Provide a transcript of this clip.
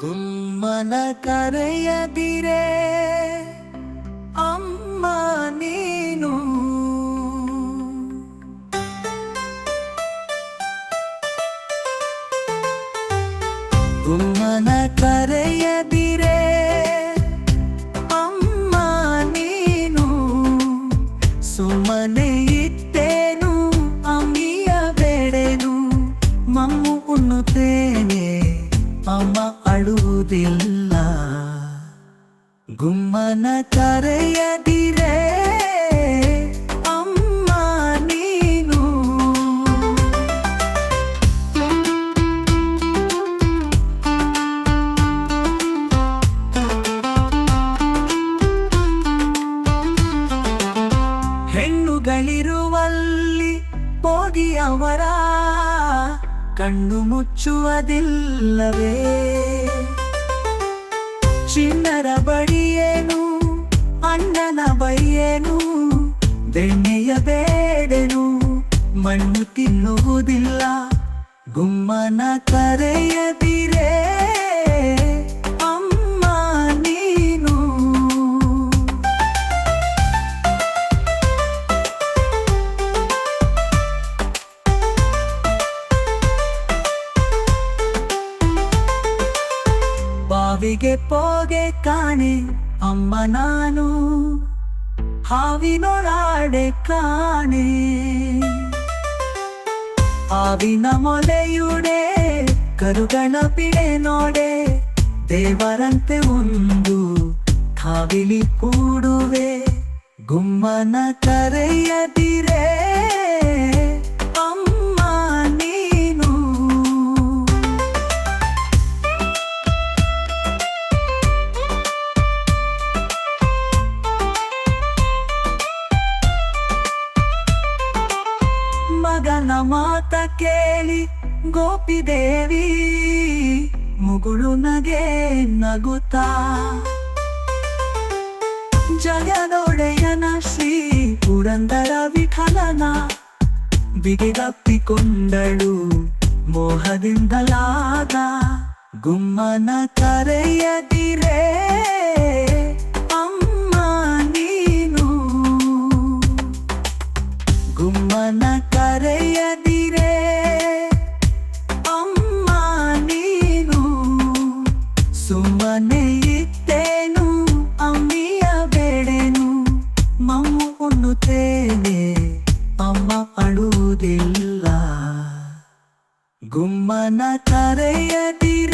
ಗುಮ್ಮನ ಕರೆಯದಿರೆ ಅಮ್ಮ ನೀನು. ಕುಮ್ಮನ ಕರೆಯದಿರೆ ಅಮ್ಮ ನೀನು. ಸುಮ್ಮನೆ ಇತ್ತೇನು ಅಮ್ಮಿಯ ಬೇಡೆನು ಮಮ್ಮು ಉಣ್ಣುತ್ತೇನೆ. ಅಮ್ಮ ಅಳುವುದಿಲ್ಲ ಗುಮ್ಮನ ಕರೆಯದಿರೆ ಅಮ್ಮ ನೀನು. ಹೆಣ್ಣುಗಳಿರುವಲ್ಲಿ ಹೋಗಿ ಅವರ ಕಣ್ಣು ಮುಚ್ಚುವುದಿಲ್ಲವೇ ಚಿನ್ನರ ಬಡಿಯೇನು ಅಣ್ಣನ ಬೈಯೇನು ದೆಣ್ಣೆಯ ಬೇಡೆನು ಮಣ್ಣು ತಿನ್ನುವುದಿಲ್ಲ ಗುಮ್ಮನ ಕರೆಯದಿರೇ ಬಾವಿಗೆ ಪೋಗೆ ಕಾಣೆ, ಅಮ್ಮ ನಾನು ಹಾವಿನೊಳಾಡೆ ಕಾಣೆ. ಹಾವಿನ ಮೊಲೆಯುಡೆ, ಕರುಗಳ ಪಿಡೆ ನೋಡೆ, ದೇವರಂತೆ ಒಂದು ಕಾವಿಲಿ ಕೂಡುವೆ, ಗುಮ್ಮನ ಕರೆಯದಿರೆ. ಮಗನ ಮಾತ ಕೇಳಿ ಗೋಪಿದೇವಿ ಮುಗುಳು ನಗೆ ನಗುತ್ತಾ? ಜಗದೊಡೆಯನ ಶ್ರೀ ಪುರಂದರ ವಿಠಲನ ಬಿಗಿದಪ್ಪಿಕೊಂಡಳು ಮೋಹದಿಂದಲಾದ ಗುಮ್ಮನ ಕರೆಯದಿರೇ? ಅಳುವುದಿಲ್ಲ ಗುಮ್ಮನ ಕರೆಯದಿರೆ